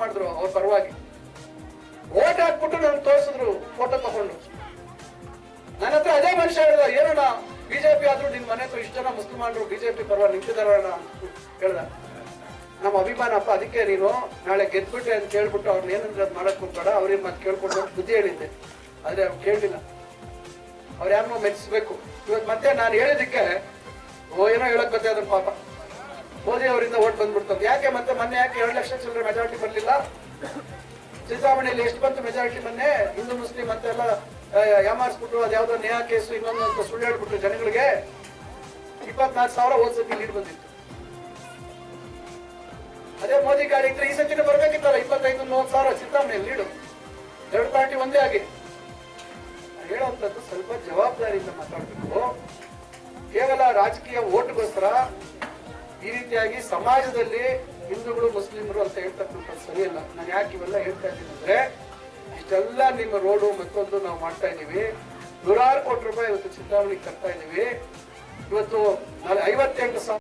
ಮಾಡಿದ್ರು ಅವ್ರ ಪರವಾಗಿ. ಓಟ್ ಹಾಕ್ಬಿಟ್ಟು ನನ್ಗೆ ತೋರಿಸಿದ್ರು ಫೋಟೋ ತಗೊಂಡು. ನನ್ನ ಹತ್ರ ಅದೇ ಮನುಷ್ಯ ಹೇಳಿದ, ಏನಣ್ಣ ಬಿಜೆಪಿ ಆದ್ರೂ ನಿನ್ ಮನೆ ಹತ್ರ ಇಷ್ಟು ಜನ ಮುಸ್ಲಿಮಾನರು ಬಿಜೆಪಿ ಪರವಾಗಿ ನಿಂತಿದಾರಣ್ಣ ಹೇಳ್ದ. ನಮ್ಮ ಅಭಿಮಾನಪ್ಪ ಅದಕ್ಕೆ ನೀನು ನಾಳೆ ಗೆದ್ಬಿಟ್ಟೆ ಅಂತ ಹೇಳ್ಬಿಟ್ಟು ಅವ್ರನ್ನ ಏನಂದ್ರೆ ಅದ್ ಮಾಡಕ್ ಹೋಗ್ಬೇಡ ಅವ್ರಿಗೆ ಮತ್ತೆ ಕೇಳ್ಕೊಂಡು ಬುದ್ಧಿ ಹೇಳಿದ್ದೆ. ಆದ್ರೆ ಅವ್ರು ಕೇಳಲಿಲ್ಲ. ಅವ್ರು ಯಾರನ್ನೋ ಮೆಚ್ಚಿಸ್ಬೇಕು ಇವತ್ತು ಮತ್ತೆ ನಾನು ಹೇಳಿದಕ್ಕೆ ಓ, ಏನೋ ಹೇಳಕ್ ಅದನ್ನ ಪಾಪ. ಮೋದಿ ಅವರಿಂದ ಓಟ್ ಬಂದ್ಬಿಡ್ತದೆ. ಯಾಕೆ ಮತ್ತೆ ಮೊನ್ನೆ ಯಾಕೆ ಎರಡು ಲಕ್ಷ ಚಿಲ್ಲರೆ ಮೆಜಾರಿಟಿ ಬರಲಿಲ್ಲ? ಸಿದ್ದರಾಮಯ್ಯಲ್ಲಿ ಎಷ್ಟು ಬಂತು ಮೆಜಾರಿಟಿ ಮೊನ್ನೆ? ಹಿಂದೂ, ಮುಸ್ಲಿಂ ಅಂತ ಅಂತೆಲ್ಲ ಯಾಮಾರಿಸ್ಬಿಟ್ಟು ಅದ್ಯಾವ್ದೋ ನೇಹ ಕೇಸು, ಇನ್ನೊಂದು ಅಂತ ಸುಳ್ಳು ಹೇಳ್ಬಿಟ್ರು ಜನಗಳಿಗೆ. ಇಪ್ಪತ್ನಾಲ್ಕು ಸಾವಿರ ಹೋದ್ ಸತಿ ಬಂದಿತ್ತು. ಅದೇ ಮೋದಿ ಗಾಡಿ ಇದ್ರೆ ಈ ಸತಿನ ಬರ್ಬೇಕಿತ್ತಲ್ಲ, ಇಪ್ಪತ್ತೈದು, ಮೂವತ್ತು ಸಾವಿರ ಸಿದ್ದರಾಮಯ್ಯ ಲೀಡು. ಎರಡು ಪಾರ್ಟಿ ಒಂದೇ ಆಗಿ. ಹೇಳುವಂತದ್ದು ಸ್ವಲ್ಪ ಜವಾಬ್ದಾರಿಯಿಂದ ಮಾತಾಡಬೇಕು. ಕೇವಲ ರಾಜಕೀಯ ಓಟ್ಗೋಸ್ಕರ ರೀತಿಯಾಗಿ ಸಮಾಜದಲ್ಲಿ ಹಿಂದೂಗಳು, ಮುಸ್ಲಿಮರು ಅಂತ ಹೇಳ್ತಕ್ಕಂಥದ್ದು ಸರಿಯಲ್ಲ ನಾನು ಯಾಕೆ ಇವೆಲ್ಲ ಹೇಳ್ತಾ ಇದ್ದೀನಿ ಅಂದ್ರೆ, ಇಷ್ಟೆಲ್ಲ ನಿಮ್ಮ ರೋಡು ಮತ್ತೊಂದು ನಾವು ಮಾಡ್ತಾ ಇದ್ದೀವಿ. ನೂರಾರು ಕೋಟಿ ರೂಪಾಯಿ ಇವತ್ತು ಚಿಂತಾಮಣಿಗೆ ತರ್ತಾ ಇದೀವಿ ಇವತ್ತು ಐವತ್ತೆಂಟು ಸಾವಿರ